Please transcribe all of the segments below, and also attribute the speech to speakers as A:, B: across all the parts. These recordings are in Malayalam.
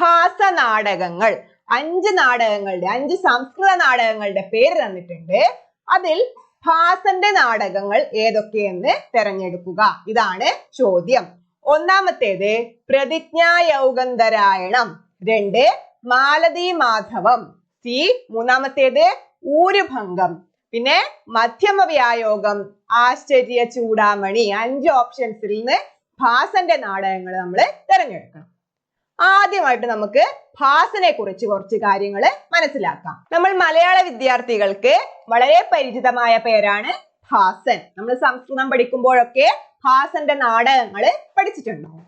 A: ഭാസ നാടകങ്ങൾ. അഞ്ച് നാടകങ്ങളുടെ അഞ്ച് സംസ്കൃത നാടകങ്ങളുടെ പേര് തന്നിട്ടുണ്ട്. അതിൽ ഭാസന്റെ നാടകങ്ങൾ ഏതൊക്കെയെന്ന് തെരഞ്ഞെടുക്കുക. ഇതാണ് ചോദ്യം. ഒന്നാമത്തേത് പ്രതിജ്ഞായൗഗന്ധരായണം. രണ്ട് മാലതി മാധവം സി മൂന്നാമത്തേത് ഊരുഭംഗം. പിന്നെ മധ്യമ വ്യായോഗം ആശ്ചര്യ ചൂടാമണി അഞ്ച് ഓപ്ഷൻസിൽ നിന്ന് ഭാസന്റെ നാടകങ്ങൾ നമ്മൾ തിരഞ്ഞെടുക്കണം. ആദ്യമായിട്ട് നമുക്ക് ഭാസനെ കുറിച്ച് കുറച്ച് കാര്യങ്ങൾ മനസ്സിലാക്കാം. നമ്മൾ മലയാള വിദ്യാർത്ഥികൾക്ക് വളരെ പരിചിതമായ പേരാണ് ഭാസൻ. നമ്മൾ സംസ്കൃതം പഠിക്കുമ്പോഴൊക്കെ ഭാസന്റെ നാടകങ്ങൾ പഠിച്ചിട്ടുണ്ടാവും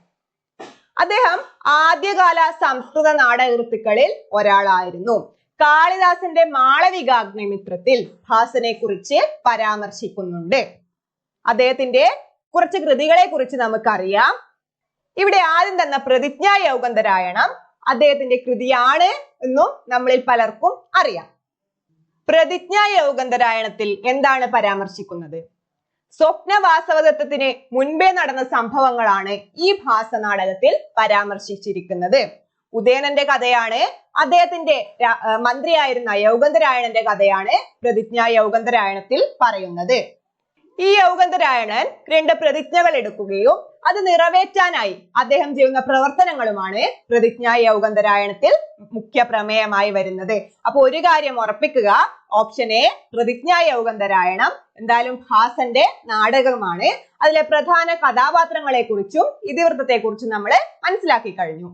A: അദ്ദേഹം ആദ്യകാല സംസ്കൃത നാടകൃത്തുക്കളിൽ ഒരാളായിരുന്നു. കാളിദാസന്റെ മാളവികാഗ്നിമിത്രത്തിൽ ഭാസനെ കുറിച്ച് പരാമർശിക്കുന്നുണ്ട്. അദ്ദേഹത്തിന്റെ കുറച്ച് കൃതികളെ കുറിച്ച് നമുക്കറിയാം. ഇവിടെ ആദ്യം തന്ന പ്രതിജ്ഞാ യൗഗന്ധരായണം അദ്ദേഹത്തിന്റെ കൃതിയാണ് എന്നും നമ്മളിൽ പലർക്കും അറിയാം. പ്രതിജ്ഞാ യൗഗന്ധരായണത്തിൽ എന്താണ് പരാമർശിക്കുന്നത്? സ്വപ്നവാസവതത്വത്തിന് മുൻപേ നടന്ന സംഭവങ്ങളാണ് ഈ ഭാസനാടകത്തിൽ പരാമർശിച്ചിരിക്കുന്നത്. ഉദയനന്റെ കഥയാണ് അദ്ദേഹത്തിന്റെ മന്ത്രിയായിരുന്ന യൗഗന്ധരായണന്റെ കഥയാണ് പ്രതിജ്ഞാ യൗഗന്ധരായണത്തിൽ പറയുന്നത്. ഈ യൗഗന്ധരായണൻ രണ്ട് പ്രതിജ്ഞകൾ എടുക്കുകയും അത് നിറവേറ്റാനായി അദ്ദേഹം ചെയ്യുന്ന പ്രവർത്തനങ്ങളുമാണ് പ്രതിജ്ഞാ യൗഗന്ധരായണത്തിൽ മുഖ്യ പ്രമേയമായി വരുന്നത്. അപ്പൊ ഒരു കാര്യം ഉറപ്പിക്കുക ഓപ്ഷൻ എ പ്രതിജ്ഞാ യൗഗന്ധരായണം എന്തായാലും ഭാസന്റെ നാടകമാണ്. അതിലെ പ്രധാന കഥാപാത്രങ്ങളെ കുറിച്ചും ഇതിവൃത്തത്തെ കുറിച്ചും നമ്മൾ മനസ്സിലാക്കി കഴിഞ്ഞു.